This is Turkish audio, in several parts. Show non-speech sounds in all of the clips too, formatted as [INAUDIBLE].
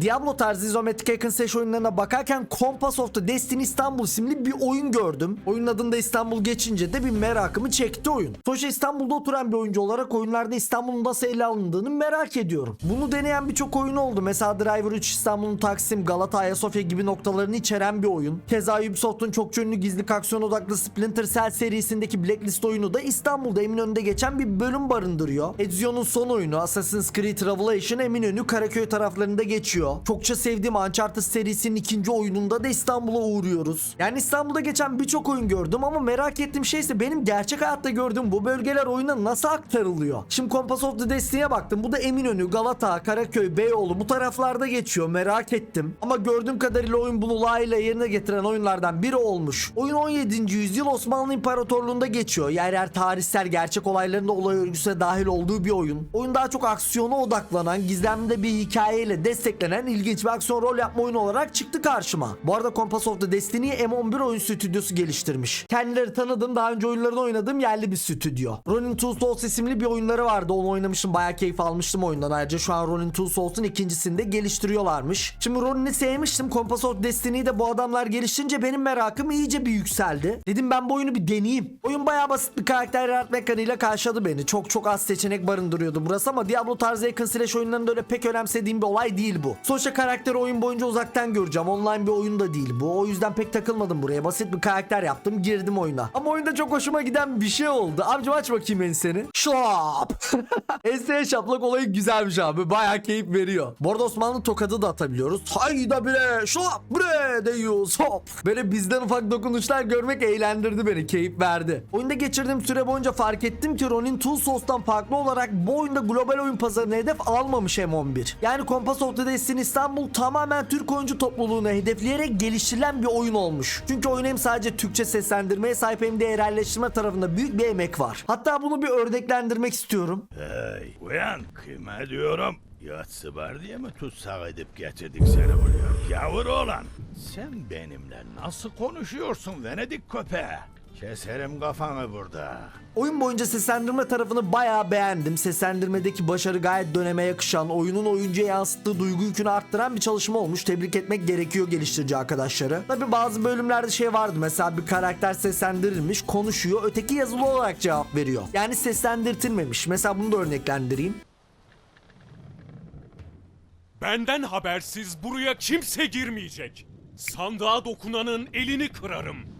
Diablo tarzı izometrik and slash oyunlarına bakarken Compass of the Destiny İstanbul isimli bir oyun gördüm. Oyunun adında İstanbul geçince de bir merakımı çekti oyun. Sonuçta İstanbul'da oturan bir oyuncu olarak oyunlarda İstanbul'un nasıl ele alındığını merak ediyorum. Bunu deneyen birçok oyun oldu. Mesela Driver 3 İstanbul'un Taksim, Galata, Ayasofya gibi noktalarını içeren bir oyun. Keza Ubisoft'un çok ünlü gizli aksiyon odaklı Splinter Cell serisindeki Blacklist oyunu da İstanbul'da Eminönü'nde geçen bir bölüm barındırıyor. Ezio'nun son oyunu Assassin's Creed Revelation Eminönü Karaköy taraflarında geçiyor. Çokça sevdiğim Uncharted serisinin ikinci oyununda da İstanbul'a uğruyoruz. Yani İstanbul'da geçen birçok oyun gördüm ama merak ettiğim şey ise benim gerçek hayatta gördüğüm bu bölgeler oyuna nasıl aktarılıyor? Şimdi Compass of the Destiny'e baktım. Bu da Eminönü, Galata, Karaköy, Beyoğlu bu taraflarda geçiyor. Merak ettim. Ama gördüğüm kadarıyla oyun bunu layığıyla yerine getiren oyunlardan biri olmuş. Oyun 17. yüzyıl Osmanlı İmparatorluğu'nda geçiyor. Yer yer tarihsel gerçek olayların da olay örgüsüne dahil olduğu bir oyun. Oyun daha çok aksiyona odaklanan, gizemli bir hikayeyle desteklenen ilginç bir aksiyon rol yapma oyunu olarak çıktı karşıma. Bu arada Compass of the Destiny'yi M11 oyun stüdyosu geliştirmiş. Kendileri tanıdığım, daha önce oyunlarını oynadığım yerli bir stüdyo. Ronin Two Souls isimli bir oyunları vardı. Onu oynamıştım. Bayağı keyif almıştım oyundan. Ayrıca şu an Ronin Two Souls'un ikincisini de geliştiriyorlarmış. Şimdi Ronin'i sevmiştim. Compass of Destiny'yi de bu adamlar geliştirince benim merakım iyice bir yükseldi. Dedim ben bu oyunu bir deneyeyim. Oyun bayağı basit bir karakter yaratma mekaniğiyle karşıladı beni. Çok çok az seçenek barındırıyordu burası ama Diablo tarzı yakın slash oyunlarında öyle pek önemsediğim bir olay değil bu. Sonuçta karakteri oyun boyunca uzaktan göreceğim. Online bir oyun da değil bu. O yüzden pek takılmadım buraya. Basit bir karakter yaptım. Girdim oyuna. Ama oyunda çok hoşuma giden bir şey oldu. Amcam aç bakayım enseni. Şlap. [LAUGHS] Enseye şaplak olayı güzelmiş abi. Bayağı keyif veriyor. Bu arada Osmanlı tokadı da atabiliyoruz. Hayda bre. Şlap bre diyoruz. Hop. Böyle bizden ufak dokunuşlar görmek eğlendirdi beni. Keyif verdi. Oyunda geçirdiğim süre boyunca fark ettim ki Ronin Two Souls'tan farklı olarak bu oyunda global oyun pazarına hedef almamış M11. Yani Compass of the Destiny İstanbul tamamen Türk oyuncu topluluğunu hedefleyerek geliştirilen bir oyun olmuş. Çünkü oyun hem sadece Türkçe seslendirmeye sahip hem de yerelleştirme tarafında büyük bir emek var. Hatta bunu bir örneklendirmek istiyorum. Hey uyan kime diyorum. Yatsı var diye mi tutsak edip getirdik seni buraya? Gavur oğlan. Sen benimle nasıl konuşuyorsun Venedik köpeği? Keserim kafanı burada. Oyun boyunca seslendirme tarafını bayağı beğendim. Seslendirmedeki başarı gayet döneme yakışan, oyunun oyuncuya yansıttığı duygu yükünü arttıran bir çalışma olmuş. Tebrik etmek gerekiyor geliştirici arkadaşları. Tabi bazı bölümlerde şey vardı. Mesela bir karakter seslendirilmiş, konuşuyor. Öteki yazılı olarak cevap veriyor. Yani seslendirtilmemiş. Mesela bunu da örneklendireyim. Benden habersiz buraya kimse girmeyecek. Sandığa dokunanın elini kırarım.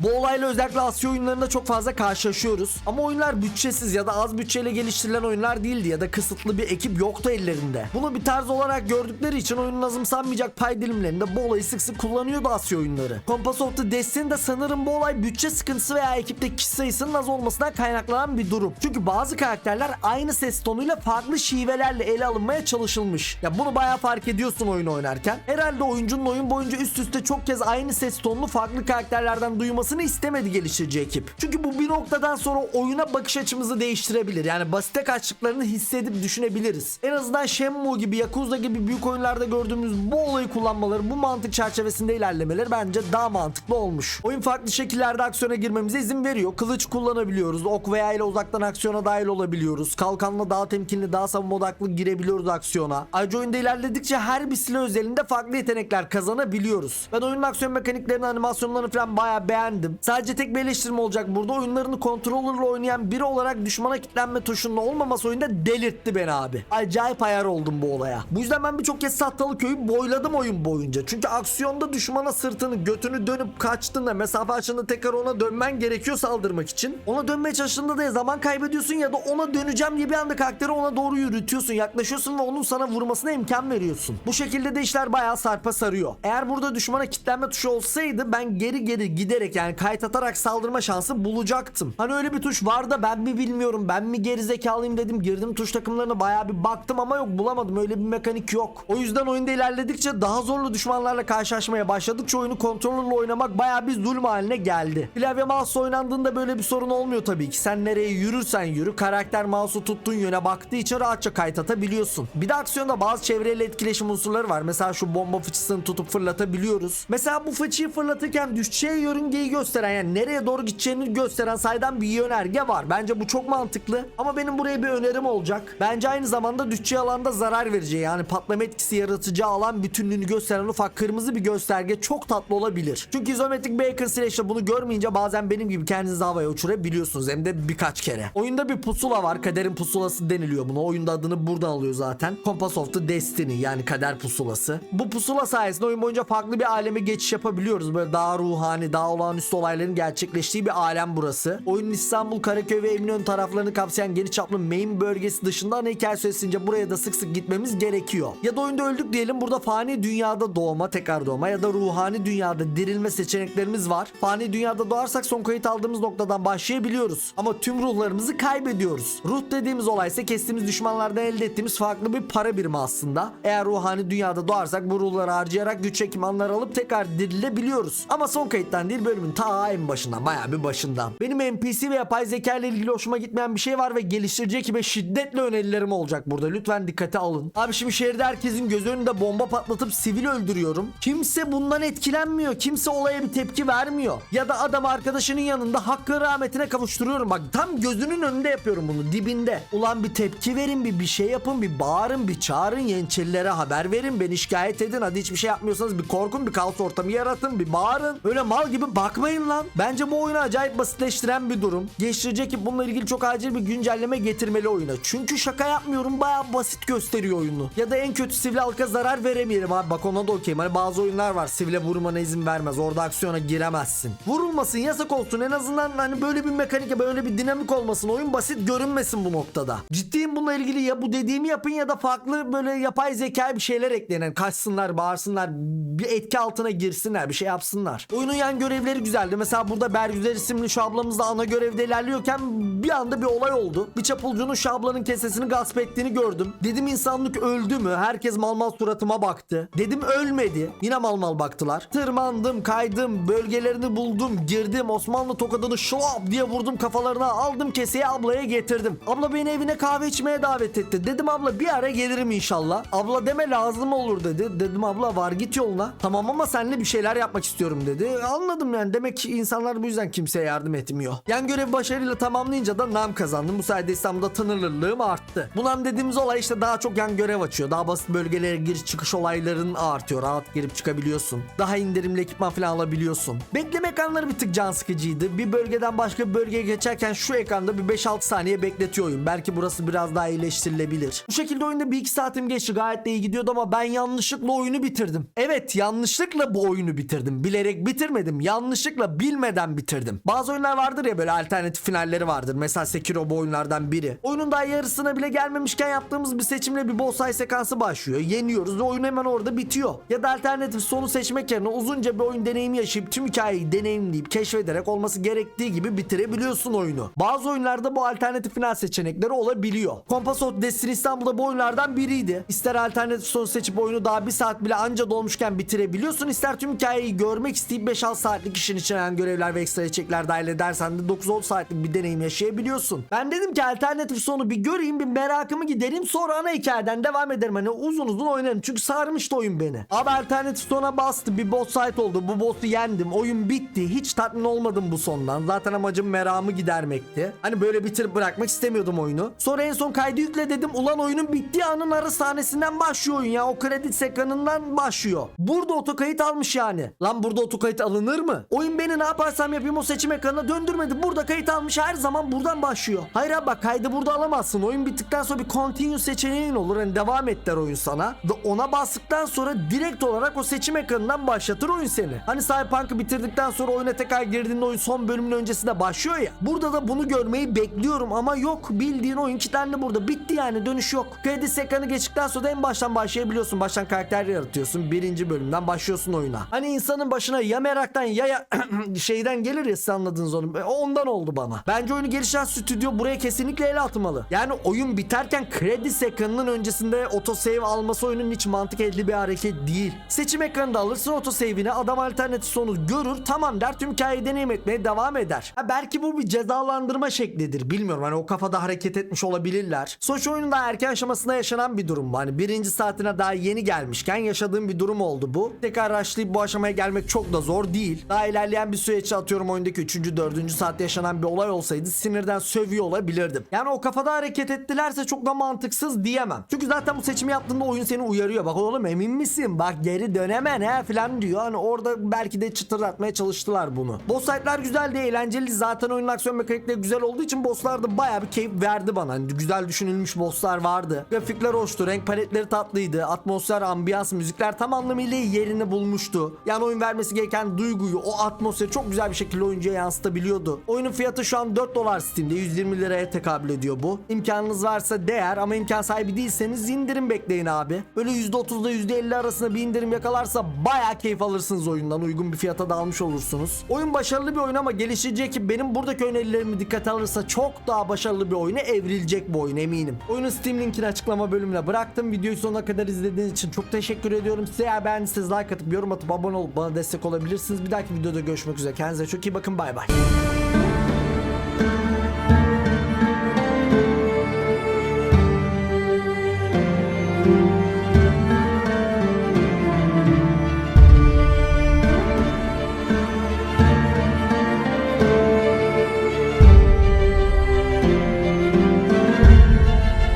Bu olayla özellikle Asya oyunlarında çok fazla karşılaşıyoruz. Ama oyunlar bütçesiz ya da az bütçeyle geliştirilen oyunlar değildi ya da kısıtlı bir ekip yoktu ellerinde. Bunu bir tarz olarak gördükleri için oyunun azımsanmayacak pay dilimlerinde bu olayı sık sık kullanıyordu Asya oyunları. Compass of the Destiny de sanırım bu olay bütçe sıkıntısı veya ekipteki kişi sayısının az olmasından kaynaklanan bir durum. Çünkü bazı karakterler aynı ses tonuyla farklı şivelerle ele alınmaya çalışılmış. Ya bunu bayağı fark ediyorsun oyunu oynarken. Herhalde oyuncunun oyun boyunca üst üste çok kez aynı ses tonunu farklı karakterlerden duymasını istemedi geliştirici ekip. Çünkü bu bir noktadan sonra oyuna bakış açımızı değiştirebilir. Yani basite kaçtıklarını hissedip düşünebiliriz. En azından Shenmue gibi, Yakuza gibi büyük oyunlarda gördüğümüz bu olayı kullanmaları, bu mantık çerçevesinde ilerlemeleri bence daha mantıklı olmuş. Oyun farklı şekillerde aksiyona girmemize izin veriyor. Kılıç kullanabiliyoruz. Ok veya ile uzaktan aksiyona dahil olabiliyoruz. Kalkanla daha temkinli, daha savunma odaklı girebiliyoruz aksiyona. Ayrıca oyunda ilerledikçe her bir silah özelinde farklı yetenekler kazanabiliyoruz. Ben oyunun aksiyon mekaniklerini, animasyonlarını falan bayağı beğendim. Sadece tek bir eleştirim olacak burada. Oyunlarını kontrolörle oynayan biri olarak düşmana kilitlenme tuşunun olmaması oyunda delirtti beni abi. Acayip ayar oldum bu olaya. Bu yüzden ben birçok kez Sahtalı köyü boyladım oyun boyunca. Çünkü aksiyonda düşmana sırtını, götünü dönüp kaçtığında, mesafe açtığında tekrar ona dönmen gerekiyor saldırmak için. Ona dönmeye çalıştığında da ya zaman kaybediyorsun ya da ona döneceğim diye bir anda karakteri ona doğru yürütüyorsun, yaklaşıyorsun ve onun sana vurmasına imkan veriyorsun. Bu şekilde de işler bayağı sarpa sarıyor. Eğer burada düşmana kilitlenme tuşu olsaydı ben geri geri giderek yani kayıt atarak saldırma şansı bulacaktım. Hani öyle bir tuş var da ben mi bilmiyorum ben mi gerizekalıyım dedim girdim tuş takımlarına bayağı bir baktım ama yok bulamadım öyle bir mekanik yok. O yüzden oyunda ilerledikçe daha zorlu düşmanlarla karşılaşmaya başladıkça oyunu kontrolörle oynamak bayağı bir zulüm haline geldi. Klavye mouse oynandığında böyle bir sorun olmuyor tabii ki. Sen nereye yürürsen yürü karakter mouse'u tuttuğun yöne baktığı için rahatça kayıt atabiliyorsun. Bir de aksiyonda bazı çevreyle etkileşim unsurları var. Mesela şu bomba fıçısını tutup fırlatabiliyoruz. Mesela bu fıçıyı fırlatırken düşeceği yörüngeyi gösteren yani nereye doğru gideceğini gösteren saydan bir yönerge var. Bence bu çok mantıklı. Ama benim buraya bir önerim olacak. Bence aynı zamanda düşeceği alanda zarar vereceği yani patlama etkisi yaratacağı alan bütünlüğünü gösteren ufak kırmızı bir gösterge çok tatlı olabilir. Çünkü izometrik Bacon Slash'te bunu görmeyince bazen benim gibi kendinizi havaya uçurabiliyorsunuz. Hem de birkaç kere. Oyunda bir pusula var. Kaderin pusulası deniliyor buna. Oyunda adını buradan alıyor zaten. Compass of the Destiny yani kader pusulası. Bu pusula sayesinde oyun boyunca farklı bir aleme geçiş yapabiliyoruz. Böyle daha ruhani, daha olağanüstü olayların gerçekleştiği bir alem burası. Oyunun İstanbul, Karaköy ve Eminönü taraflarını kapsayan geniş çaplı main bölgesi dışında ana hikaye süresince buraya da sık sık gitmemiz gerekiyor. Ya da oyunda öldük diyelim burada fani dünyada doğma, tekrar doğma ya da ruhani dünyada dirilme seçeneklerimiz var. Fani dünyada doğarsak son kayıt aldığımız noktadan başlayabiliyoruz. Ama tüm ruhlarımızı kaybediyoruz. Ruh dediğimiz olay ise kestiğimiz düşmanlardan elde ettiğimiz farklı bir para birimi aslında. Eğer ruhani dünyada doğarsak bu ruhları harcayarak güç ekipmanları alıp tekrar dirilebiliyoruz. Ama son kayıttan değil bölümün ta en başından bayağı bir başından. Benim NPC ve yapay zeka ile ilgili hoşuma gitmeyen bir şey var ve geliştirici ekibe şiddetle önerilerim olacak burada. Lütfen dikkate alın. Abi şimdi şehirde herkesin göz önünde bomba patlatıp sivil öldürüyorum. Kimse bundan etkilenmiyor. Kimse olaya bir tepki vermiyor. Ya da adam arkadaşının yanında hakkın rahmetine kavuşturuyorum. Bak tam gözünün önünde yapıyorum bunu dibinde. Ulan bir tepki verin bir bir şey yapın bir bağırın bir çağırın yeniçerilere haber verin beni şikayet edin. Hadi hiçbir şey yapmıyorsanız bir korkun bir kaos ortamı yaratın bir bağırın. Öyle mal gibi bakmayın lan. Bence bu oyunu acayip basitleştiren bir durum. Geliştirecek ekip bununla ilgili çok acil bir güncelleme getirmeli oyuna. Çünkü şaka yapmıyorum baya basit gösteriyor oyunu. Ya da en kötü sivil halka zarar veremeyelim abi. Bak ona da okeyim. Hani bazı oyunlar var sivile vurmana izin vermez. Orada aksiyona giremezsin. Vurulmasın yasak olsun. En azından hani böyle bir mekanik böyle bir dinamik olmasın. Oyun basit görünmesin bu noktada. Ciddiyim bununla ilgili ya bu dediğimi yapın ya da farklı böyle yapay zeka bir şeyler ekleyin. Yani kaçsınlar, bağırsınlar, bir etki altına girsinler, bir şey yapsınlar. Oyunun yan görevleri güzeldi. Mesela burada Bergüzer isimli şu ablamız da ana görevde ilerliyorken bir anda bir olay oldu. Bir çapulcunun şu ablanın kesesini gasp ettiğini gördüm. Dedim insanlık öldü mü? Herkes mal mal suratıma baktı. Dedim ölmedi. Yine mal mal baktılar. Tırmandım, kaydım, bölgelerini buldum, girdim. Osmanlı tokadını şlop diye vurdum kafalarına. Aldım keseye ablaya getirdim. Abla beni evine kahve içmeye davet etti. Dedim abla bir ara gelirim inşallah. Abla deme lazım olur dedi. Dedim abla var git yoluna. Tamam ama seninle bir şeyler yapmak istiyorum dedi. Anladım yani. Demek ki insanlar bu yüzden kimseye yardım etmiyor. Yan görevi başarıyla tamamlayınca da nam kazandım. Bu sayede İstanbul'da tanınırlığım arttı. Bu nam dediğimiz olay işte daha çok yan görev açıyor. Daha basit bölgelere giriş çıkış olayların artıyor. Rahat girip çıkabiliyorsun. Daha indirimli ekipman falan alabiliyorsun. Bekleme ekranları bir tık can sıkıcıydı. Bir bölgeden başka bir bölgeye geçerken şu ekranda bir 5-6 saniye bekletiyor oyun. Belki burası biraz daha iyileştirilebilir. Bu şekilde oyunda bir iki saatim geçti. Gayet de iyi gidiyordu ama ben yanlışlıkla oyunu bitirdim. Evet yanlışlıkla bu oyunu bitirdim. Bilerek bitirmedim. Yanlışlıkla bilmeden bitirdim. Bazı oyunlar vardır ya böyle alternatif finalleri vardır. Mesela Sekiro bu oyunlardan biri. Oyunun daha yarısına bile gelmemişken yaptığımız bir seçimle bir boss fight sekansı başlıyor. Yeniyoruz ve oyun hemen orada bitiyor. Ya da alternatif sonu seçmek yerine uzunca bir oyun deneyimi yaşayıp tüm hikayeyi deneyimleyip keşfederek olması gerektiği gibi bitirebiliyorsun oyunu. Bazı oyunlarda bu alternatif final seçenekleri olabiliyor. Compass of Destiny İstanbul'da bu oyunlardan biriydi. İster alternatif son seçip oyunu daha bir saat bile anca dolmuşken bitirebiliyorsun. İster tüm hikayeyi görmek isteyip 5-6 saatlik işin içeren görevler ve ekstra içerikler dahil edersen de 9-10 saatlik bir deneyim yaşayabiliyorsun. Ben dedim ki alternatif sonu bir göreyim bir merakımı gidereyim sonra ana hikayeden devam ederim. Hani uzun uzun oynarım çünkü sarmıştı oyun beni. Abi alternatif sona bastı bir boss fight oldu bu boss'u yendim oyun bitti hiç tatmin olmadım bu sondan. Zaten amacım meramı gidermekti. Hani böyle bitirip bırakmak istemiyordum oyunu. Sonra en son kaydı yükle dedim ulan oyunun bittiği anın arı sahnesinden başlıyor oyun ya o kredi ekranından başlıyor. Burada otokayıt almış yani. Lan burada otokayıt alınır mı? Oyun beni ne yaparsam yapayım o seçim ekranına döndürmedi. Burada kayıt almış her zaman buradan başlıyor. Hayır abi bak kaydı burada alamazsın. Oyun bittikten sonra bir continue seçeneğin olur. Hani devam et der oyun sana. Ve ona bastıktan sonra direkt olarak o seçim ekranından başlatır oyun seni. Hani Cyberpunk'ı bitirdikten sonra oyuna tekrar girdiğinde oyun son bölümün öncesinde başlıyor ya. Burada da bunu görmeyi bekliyorum ama yok. Bildiğin oyun kilitlendi burada. Bitti yani dönüş yok. Kredi ekranı geçtikten sonra da en baştan başlayabiliyorsun. Baştan karakter yaratıyorsun. Birinci bölümden başlıyorsun oyuna. Hani insanın başına ya meraktan ya, ya [CLEARS THROAT] şeyden gelir ya siz anladınız onu. E, Ondan oldu bana. Bence oyunu geliştiren stüdyo buraya kesinlikle el atmalı. Yani oyun biterken kredi ekranının öncesinde otosave alması oyunun hiç mantık edili bir hareket değil. Seçim ekranında alırsın otosave'ini adam alternatif sonu görür tamam der tüm hikayeyi deneyim etmeye devam eder. Ha, belki bu bir cezalandırma şeklidir bilmiyorum hani o kafada hareket etmiş olabilirler. Sonuç oyunun daha erken aşamasında yaşanan bir durum bu. Hani birinci saatine daha yeni gelmişken yaşadığım bir durum oldu bu. Tekrar rushlayıp bu aşamaya gelmek çok da zor değil. Daha ilerleyen bir süreçte atıyorum oyundaki 3. 4. saatte yaşanan bir olay olsaydı sinirden sövüyor olabilirdim. Yani o kafada hareket ettilerse çok da mantıksız diyemem. Çünkü zaten bu seçimi yaptığında oyun seni uyarıyor. Bak oğlum emin misin? Bak geri dönemen he falan diyor. Hani orada belki de çıtırdatmaya çalıştılar bunu. Boss fight'lar güzeldi, eğlenceli. Zaten oyunun aksiyon mekanikleri güzel olduğu için bosslar da bayağı bir keyif verdi bana. Hani güzel düşünülmüş bosslar vardı. Grafikler hoştu, renk paletleri tatlıydı. Atmosfer, ambiyans, müzikler tam anlamıyla yerini bulmuştu. Yani oyun vermesi gereken duyguyu, o atmosferi çok güzel bir şekilde oyuncuya yansıtabiliyordu. Oyunun fiyatı şu an 4 dolar Steam'de 120 liraya tekabül ediyor bu. İmkanınız varsa değer ama imkan sahibi değilseniz indirim bekleyin abi. Böyle %30'da %50 arasında bir indirim yakalarsa bayağı keyif alırsınız oyundan. Uygun bir fiyata da almış olursunuz. Oyun başarılı bir oyun ama gelişecek ki benim buradaki önerilerimi dikkate alırsa çok daha başarılı bir oyuna evrilecek bu oyun eminim. Oyunun Steam linkini açıklama bölümüne bıraktım. Videoyu sonuna kadar izlediğiniz için çok teşekkür ediyorum. Size beğendiyseniz like atıp yorum atıp abone olup bana destek olabilirsiniz. Bir dahaki videoda görüşmek üzere. Kendinize çok iyi bakın. Bay bay.